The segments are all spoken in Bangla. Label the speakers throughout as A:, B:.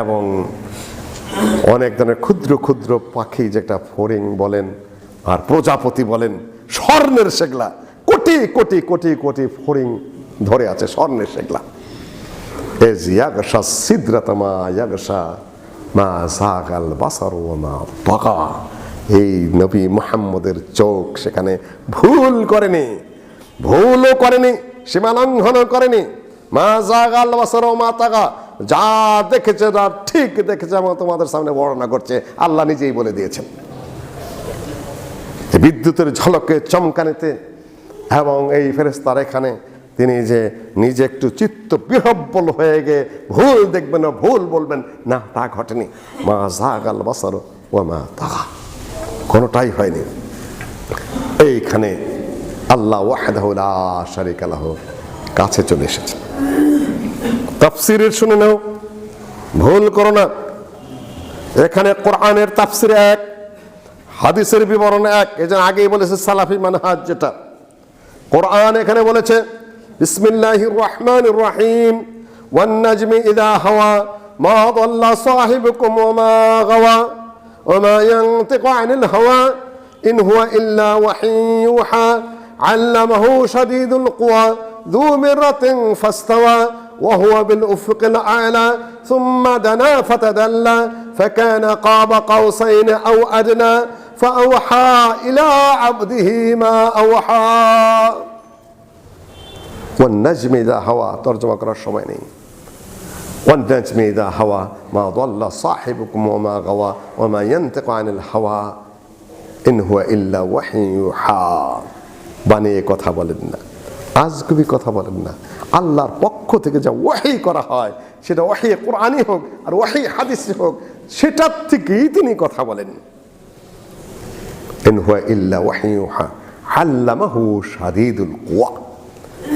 A: এবং অনেক ধরনের ক্ষুদ্র ক্ষুদ্র পাখি, যেটা ফড়িং বলেন আর প্রজাপতি বলেন, স্বর্ণের সেগলা। কোটি কোটি কোটি কোটি ফড়িং ধরে আছে স্বর্ণের সেগলা। এজ ইয়াগশা সিদ্রাতমা ইয়াগশা মা সাগাল মা বাকা এই নবী মুহাম্মদের চোখ সেখানে ভুল করেনি, ভুলও করেনি সীমা লঙ্ঘনও করেনি। মা জাগাল বাসার মা তাগা যা দেখেছে যা ঠিক দেখেছে আমি তোমাদের সামনে বর্ণনা করছে। আল্লাহ নিজেই বলে দিয়েছেন। বিদ্যুতের ঝলকে চমকানিতে এবং এই ফেরেস্তার এখানে তিনি যে নিজে একটু চিত্ত বিহব্বল হয়ে গিয়ে ভুল দেখবেন না ভুল বলবেন, না, তা ঘটেনি। মা জাগাল বাসার ও মা তাগা। কোনোটাই হয়নি। এইখানে আল্লাহ আল্লাহ কাছে চলে এসেছে। তাফসিরের শুনে নাও। ভুল করো না। এখানে কোরআনের তাফসির এক, হাদিসের বিবরণ এক। এই যে আগেই বলেছে সালাফি মানহাজ যেটা। কোরআন এখানে বলেছে বিসমিল্লাহ রহমান রাহিম, ওয়ান্নাজমি ইদা হাওয়া, মা দল্লা সাহিবুকুম ওমা গাওয়া ওমা ইয়ানতিকু আনিল হাওয়া, ইন হুয়া ইল্লা ওয়াহিন ইউহা, আল্লামাহু শাদীদুল কুওয়া যু মিরাতিন ফাস্তাওয়া وهو بالأفق الأعلى ثم دنا فتدلى فكان قاب قوسين أو أدنى فأوحى إلى عبده ما أوحى والنجم إذا هوى ترجمة করার সময় নেই والنجم إذا هوى ما ضل صاحبكم وما غوى وما ينطق عن الهوى إن هو إلا وحي يوحى বানিয়ে কথা বলেন না আজগুবি কথা বলেন না। আল্লাহর পক্ষ থেকে যা ওয়াহি করা হয়, সেটা ওয়াহি কোরআনই হোক আর ওয়াহি হাদিসই হোক, সেটার থেকেই তিনি কথা বলেন। কুওয়া।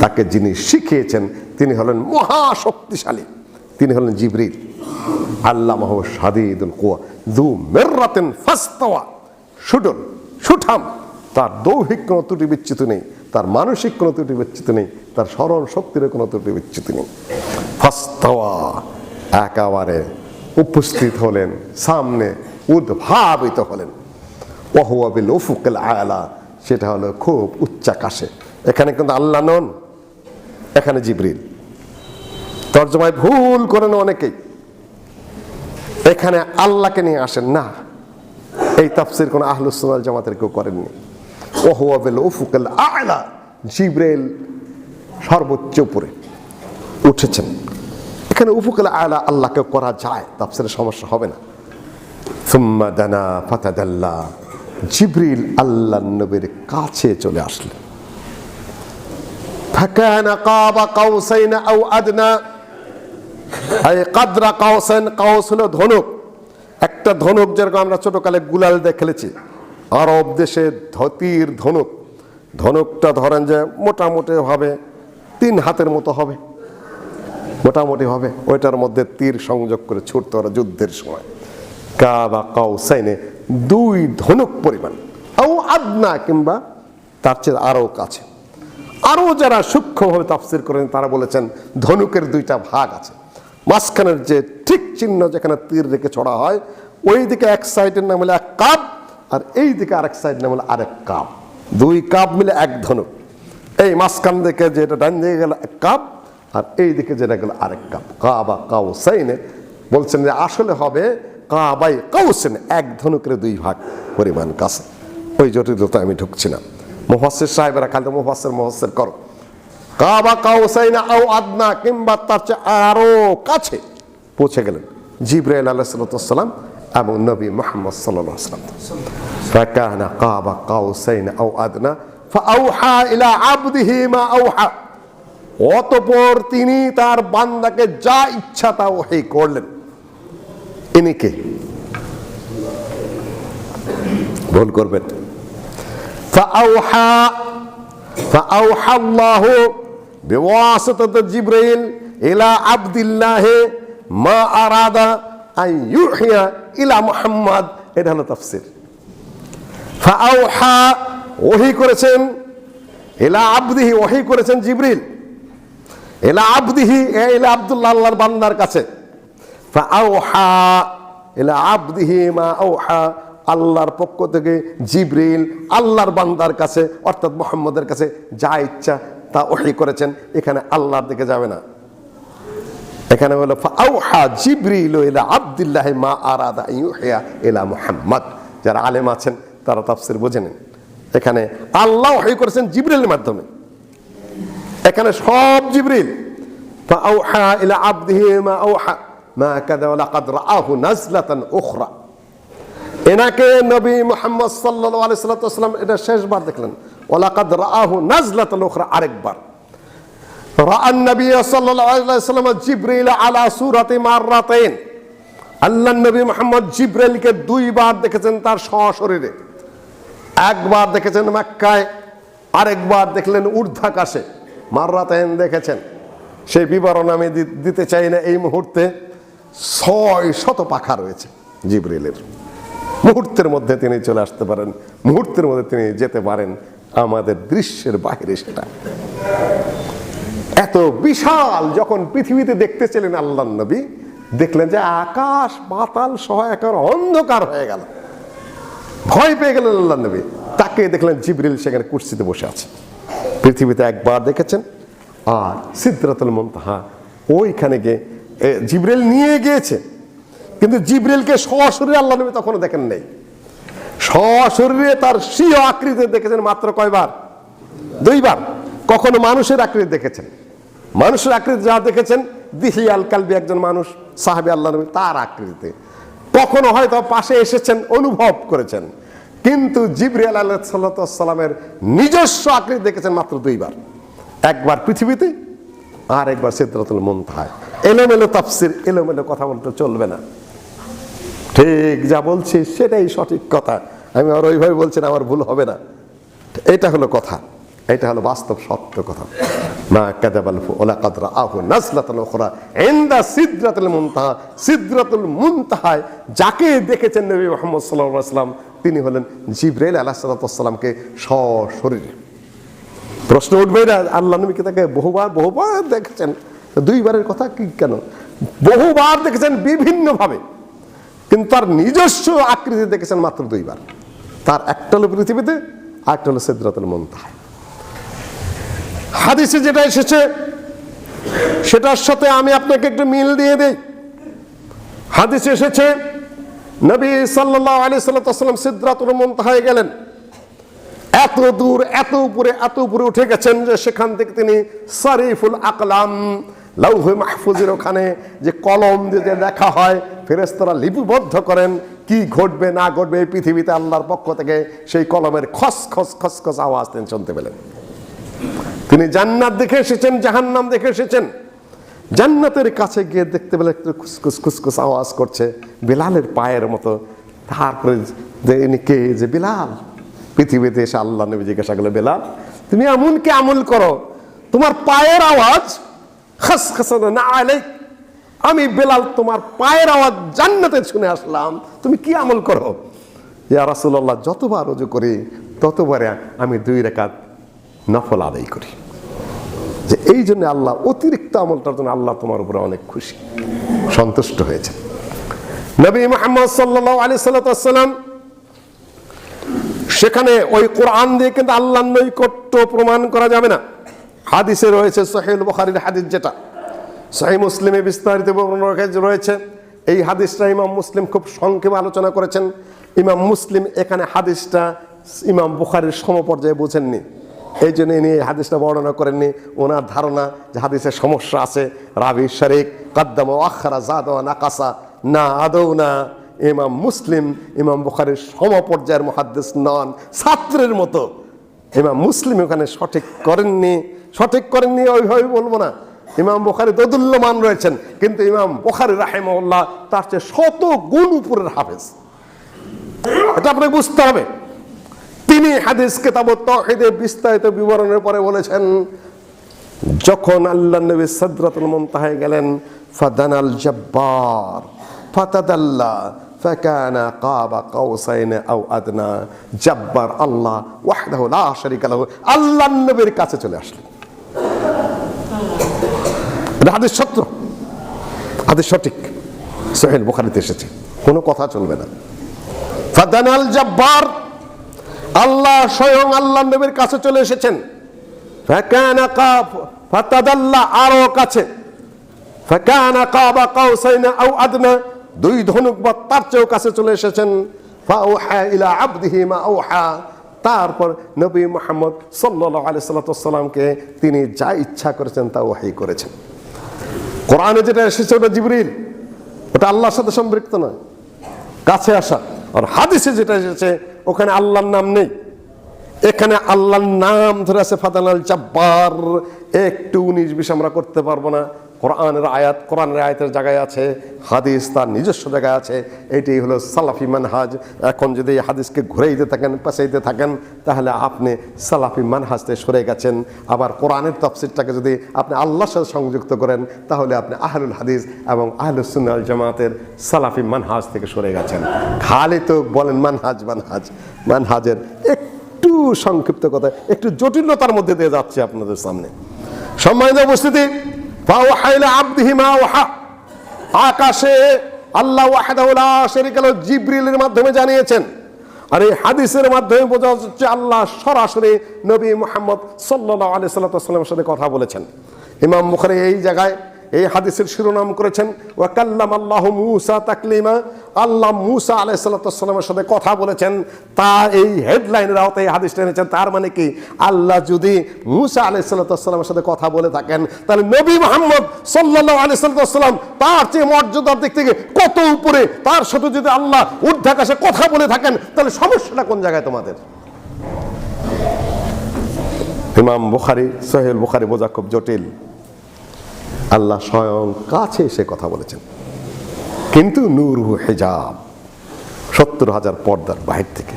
A: তাকে যিনি শিখিয়েছেন, তিনি হলেন মহা শক্তিশালী তিনি হলেন জিবরিল। আল্লামাহু শাদীদুল কুয়া দু মিররাতিন ফাস্তাওয়া। সুডল সুঠাম। তার দৌহিক কোনো ত্রুটি বিচ্যুতি নেই। তার মানসিক কোনো ত্রুটি বিচ্যুতি নেই, তার স্মরণ শক্তির কোনো ত্রুটি বিচ্যুতি নেই। ফাস্তাওয়া, একেবারে উপস্থিত হলেন, সামনে উদ্ভাবিত হলেন। ওহুয়াবিল উফুকেল আয়ালা সেটা হলো খুব উচ্চাকাশে এখানে কিন্তু আল্লাহ নন, এখানে জিবরিল। তর্জমায় ভুল করেন অনেকেই। এখানে আল্লাহকে নিয়ে আসেন না। এই তাফসির কোন আহলুসুল জামাতের কেউ করেননি। ওহুয়াবিল উফুকেল আয়লা জিব্রেল সর্বোচ্চ উপরে উঠেছেন এখানে উফুকেল আয়লা আল্লাহকে করা যায় তাফসিরের সমস্যা হবে না সুম্মা দানা ফাতাদাল্লা জিব্রিল আল্লাহ নবীর কাছে চলে আসলেন فكان قاب قوسين او ادنى এই কাদরা কাউসেন কাউস হলো ধনুক একটা ধনুক যেরকম আমরা ছোটকালে গুলাল দিয়ে খেলেছি আরব দেশে ধতির ধনুক, ধনুকটা ধরেন যে মোটামুটি হবে তিন হাতের মতো হবে, মোটামুটি হবে। ওইটার মধ্যে তীর সংযোগ করে ছুটতে ওরা যুদ্ধের সময়। কা বা কাউসাইনে দুই ধনুক পরিমাণ ও আদনা কিংবা তার চেয়ে আরও কাছে। আরও যারা সূক্ষ্মভাবে তাফসির করেন, তারা বলেছেন ধনুকের দুইটা ভাগ আছে। মাঝখানের যে ঠিক চিহ্ন যেখানে তীর রেখে ছড়া হয় ওই দিকে এক সাইডের নাম হলো এক কাপ আর এই দিকে আরেক সাইড হলো আরেক কাপ। দুই কাপ মিলে এক ধনুক। এই মাঝখান দিকে যেটা ডান দিকে গেল এক কাপ, আর এই দিকে যেটা গেল আরেক কাপ। কা বা কাউ সাইনে বলছেন যে আসলে হবে কা বাই কাউসেন এক ধনুকের দুই ভাগ পরিমাণ কাছে ওই জটিলতা আমি ঢুকছি না। মুফাসির সাহেবেরা খালি মুফাসির মুফাসির করো। কাবা কাউসাইনা আও আদনা কিংবা তার চেয়ে আরও কাছে পৌঁছে গেলেন। জিব্রাইল আলাইসালাম এবং নবী মোহাম্মদ সাল্লাহ সাল্লাম فكان قاب قوسين أو أدنى فأوحى إلى عبده ما أوحى অতপর তিনি তার বান্দাকে যা ইচ্ছা তা ওহি করলেন ইনি কে ভুল করবেন فأوحى فأوحى الله بواسطة جبريل إلى عبد الله ما أراد আই ইউহিয়া ইলা মুহাম্মদ। এটা হলো তাফসির। ফাআউহা, ওহি করেছেন এলা আবদিহি, ওহি করেছেন জিবরিল। এলা আবদিহি এলা আব্দুল্লাহ, আল্লাহর বান্দার কাছে। ফাআউহা এলা আব্দিহি মা আউহা, আল্লাহর পক্ষ থেকে জিবরিল, আল্লাহর বান্দার কাছে, অর্থাৎ মোহাম্মদের কাছে যা ইচ্ছা তা ওহি করেছেন। এখানে আল্লাহর দিকে যাবে না। এখানে বলো ফাআওহা জিবরিল ইলা আব্দুল্লাহ মা আরাদা ইউহিয়া ইলা মুহাম্মদ। যারা আলেম আছেন, তারা তাফসির বুঝে নেন। এখানে আল্লাহ ওহি করেছেন জিবরিলের মাধ্যমে। এখানে সব জিবরিল ফাআওহা ইলা আবদিহি মা আওহা মা কাদা ওয়া লাকাদ রাআহু নাজলাতান উখরা। এনাকে নবী মুহাম্মদ সাল্লাল্লাহু আলাইহি সাল্লাম এটা শেষবার দেখলেন। ওয়ালাকাদ রাআহু নাজলাতান উখরা, আরেকবার। রাআন নবী সাল্লাল্লাহু আলাইহি সাল্লাম জিবরিল আলা সূরাতি মাররাতাইন। আল্লাহ নবী মুহাম্মদ জিবরাইলকে দুইবার দেখেছেন তার সশরীরে। একবার দেখেছেন মক্কায়, আরেকবার দেখলেন ঊর্ধ্বাকাশে। মাররাতাইন দেখেছেন। সেই বিবরণ আমি দিতে চাই না এই মুহূর্তে। ছয় শত পাখা রয়েছে জিবরিলের। মুহূর্তের মধ্যে তিনি চলে আসতে পারেন, মুহূর্তের মধ্যে তিনি যেতে পারেন আমাদের দৃশ্যের বাহিরে সেটা। এত বিশাল যখন পৃথিবীতে দেখতেছিলেন আল্লাহ নবী, দেখলেন যে আকাশ পাতাল সহ একার অন্ধকার হয়ে গেল। ভয় পেয়ে গেলেন আল্লাহ নবী। তাকে দেখলেন জিবরিল সেখানে কুর্সিতে বসে আছে। পৃথিবীতে একবার দেখেছেন, আর সিদ্ধাতুল মন্তাহা, ওইখানে গিয়ে জিবরিল নিয়ে গিয়েছে। কিন্তু জিবরিলকে সশরীরে আল্লাহ নবী তখনও দেখেন নেই। সশরীরে তার স্বীয় আকৃতি দেখেছেন মাত্র কয়বার? দুইবার। কখনো মানুষের আকৃতি দেখেছেন। মানুষের আকৃতি যা দেখেছেন, দিহি আল কালবি একজন মানুষ, সাহাবি আল্লাহ নবী, তার আকৃতিতে। কখনো হয়তো পাশে এসেছেন, অনুভব করেছেন। কিন্তু জিবরি আল্লাহ সাল্লামের নিজস্ব আকৃতি দেখেছেন মাত্র দুইবার। একবার পৃথিবীতে, আর একবার সিদ্ধাতুল মন্তায় এলোমেলো তাফসির, এলোমেলো কথা বলতে চলবে না। ঠিক যা বলছি সেটাই সঠিক কথা। আমি আর ওইভাবে বলছি না, আমার ভুল হবে না। এটা হলো কথা। এটা হলো বাস্তব সত্য কথা। মা কাদাবাল ওলা কাদরা আহু নাজলাতুল উখরা ইনদা সিদরাতুল মুনতাহা। সিদরাতুল মুনতাহায় যাকে দেখেছেন নবী মুহাম্মদ সাল্লাল্লাহু আলাইহি ওয়াসাল্লাম, তিনি হলেন জিবরাইল আলাইহিস সালামকে সশরীরে। প্রশ্ন উঠবে না, আল্লাহ নবীকে তাকে বহুবার বহুবার দেখেছেন? দুইবারের কথা কি কেন? বহুবার দেখেছেন বিভিন্নভাবে। কিন্তু তার নিজস্ব আকৃতি দেখেছেন মাত্র দুইবার। তার একটা হলো পৃথিবীতে, আরেকটা হলো সিদ্ধাতুল মন্তাহায়। হাদিসে যেটা এসেছে, সেটার সাথে আমি আপনাকে একটু মিল দিয়ে দিই। হাদিসে এসেছে, নবী সাল্লাল্লাহু আলাইহি সাল্লাম সিদ্ধাতুল মন্তাহায় গেলেন। এত দূর, এত উপরে এত উপরে উঠে গেছেন যে সেখান থেকে তিনি সারিফুল আকলাম লৌহে মাহফুজের ওখানে যে কলম দিয়ে লেখা হয় ফেরেস্তারা লিপিবদ্ধ করেন, কি ঘটবে, না ঘটবে এই পৃথিবীতে আল্লাহর পক্ষ থেকে সেই কলমের খস খস খস খস আওয়াজ তিনি শুনতে পেলেন। তিনি জান্নাত দেখে এসেছেন, জাহান্নাম দেখে এসেছেন। জান্নাতের কাছে গিয়ে দেখতে পেলে একটু খুসখুস খুসখুস আওয়াজ করছে বিলালের পায়ের মতো। তারপরে ইনি কে? যে বিলাল। পৃথিবীতে এসে আল্লাহ নবী জিজ্ঞাসা করল বিলাল, তুমি এমন কি আমল করো? তোমার পায়ের আওয়াজ খাস খাস না আলাইক আমি বেলাল, তোমার পায়ের আওয়াজ জান্নাতে শুনে আসলাম। তুমি কি আমল করো? ইয়া রাসূলুল্লাহ, যতবার রুজু করি, ততবারে আমি দুই রেখাত নফল আদায় করি। যে এই জন্য আল্লাহ অতিরিক্ত আমলটার জন্য আল্লাহ তোমার উপরে অনেক খুশি, সন্তুষ্ট হয়েছে। নবী মোহাম্মদ সাল্লাহ আলি সাল্লাম সেখানে ওই কোরআন দিয়ে কিন্তু আল্লাহ নৈকট্য প্রমাণ করা যাবে না। হাদিসে রয়েছে সোহেল বখারির হাদিস যেটা। সহি মুসলিমে বিস্তারিত রয়েছে- এই হাদিসটা ইমাম মুসলিম খুব সংক্ষেপে আলোচনা করেছেন। ইমাম মুসলিম এখানে হাদিসটা ইমাম বুখারির সমপর্যায়ে বোঝেননি। এই জন্য ইনি এই হাদিসটা বর্ণনা করেননি। ওনার ধারণা যে হাদিসের সমস্যা আছে। রাবি শরিক, কাদ্দাম আখারা, জাদ নাকাসা, না আদৌ না। ইমাম মুসলিম, ইমাম বুখারির সমপর্যায়ের মহাদ্দেশ নন, ছাত্রের মতো। ইমাম মুসলিম ওখানে সঠিক করেননি। সঠিক করেননি ওইভাবে বলব না। ইমাম বুখারি দদুল্যমান রয়েছেন, কিন্তু ইমাম বুখারি রাহেমউল্লাহ তার চেয়ে শত গুণ উপরের হাফেজ। এটা আপনাকে বুঝতে হবে। তিনি হাদিস, কেতাব তহিদে বিস্তারিত বিবরণের পরে বলেছেন, যখন আল্লাহ নবী সদরাতুল মুনতাহায় গেলেন ফাদান আল জব্বার, ফাতাদাল্লা, ফাকানা কাবা আও আদনা, জব্বার আল্লাহ ওয়াহদাহু লা লাহু আল্লাহ নবীর কাছে চলে আসলেন। হাদিস সত্য। হাদিস সঠিক। বুখারীতে এসেছে। কোনো কথা চলবে না। ফাদান আল জব্বার আল্লাহ স্বয়ং আল্লাহ নবীর কাছে চলে এসেছেন। আরও কাছে। দুই ধনুক বা তার চেয়েও কাছে চলে এসেছেন। তারপর নবী মোহাম্মদ সাল্লাল্লাহু আলাইহি সাল্লাতুসাল্লামকে তিনি যা ইচ্ছা করেছেন তা ওয়াহি করেছেন। কোরআনে যেটা এসেছে ওটা জিবরিল। ওটা আল্লাহর সাথে সম্পৃক্ত নয়। কাছে আসা। আর হাদিসে যেটা এসেছে ওখানে আল্লাহর নাম নেই। এখানে আল্লাহর নাম ধরে আছে ফাদানাল জাব্বার। একটু উনিশ বিশ আমরা করতে পারব না। কোরআনের আয়াত, কোরআনের আয়াতের জায়গায় আছে, হাদিস তার নিজস্ব জায়গায় আছে এটি হলো সালাফি মানহাজ। এখন যদি এই হাদিসকে ঘুরে দিতে থাকেন পেঁচাইতে থাকেন, তাহলে আপনি সালাফি মানহাজ থেকে সরে গেছেন। আবার কোরআনের তফসিরটাকে যদি আপনি আল্লাহর সাথে সংযুক্ত করেন, তাহলে আপনি আহলুল হাদিস এবং আহলুল সুন্নাল জামাতের সালাফি মানহাজ থেকে সরে গেছেন। খালি তো বলেন মানহাজ মানহাজ, মানহাজের একটু সংক্ষিপ্ত কথা, একটু জটিলতার মধ্যে দিয়ে যাচ্ছে আপনাদের সামনে। সম্মানিত উপস্থিতি আকাশে আল্লাহ জিব্রিলের মাধ্যমে জানিয়েছেন। আর এই হাদিসের মাধ্যমে বোঝা যাচ্ছে আল্লাহ সরাসরি নবী মুহাম্মদ সাল্লাল্লাহু আলাইহি সাল্লামের সাথে কথা বলেছেন। ইমাম মুখারে এই জায়গায় এই হাদিসের শিরোনাম করেছেন ওয়াকাল্লাম আল্লাহ মুসা তাকলিমা। আল্লাহ মুসা আলাইসাল্লামের সাথে কথা বলেছেন, তা এই হেডলাইনের আওতায় এই হাদিসটা এনেছেন, তার মানে কি? আল্লাহ যদি মুসা আলাইসাল্লামের সাথে কথা বলে থাকেন, তাহলে নবী মোহাম্মদ সাল্লাহ আলাইসাল্লাম তার চেয়ে মর্যাদার দিক থেকে কত উপরে? তার সাথে যদি আল্লাহ ঊর্ধ্বাকাশে কথা বলে থাকেন, তাহলে সমস্যাটা কোন জায়গায় তোমাদের? ইমাম বুখারি সোহেল বুখারি বোঝা খুব জটিল। আল্লাহ স্বয়ং কাছে এসে কথা বলেছেন। কিন্তু নূর হেজাব সত্তর হাজার পর্দার বাহির থেকে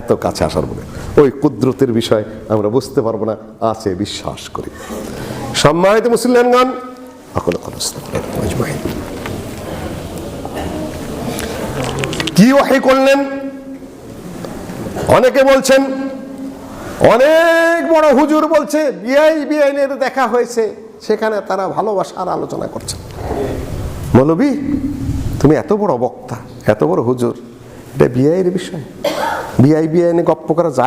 A: এত কাছে আসার বলে ওই কুদরতের বিষয় আমরা বুঝতে পারব না, আছে বিশ্বাস করি। সম্মানিত মুসলিমগণ কি ওয়াহি করলেন? অনেকে বলছেন, অনেক বড় হুজুর বলছে, বিআই বিআইনের দেখা হয়েছে। সেখানে তারা ভালোবাসার আলোচনা করছেন। মৌলবী, তুমি এত বড় বক্তা, এত বড় হুজুর, এটা বিআইয়ের বিষয়। বিআই বিআইনে গপ্প করা যায়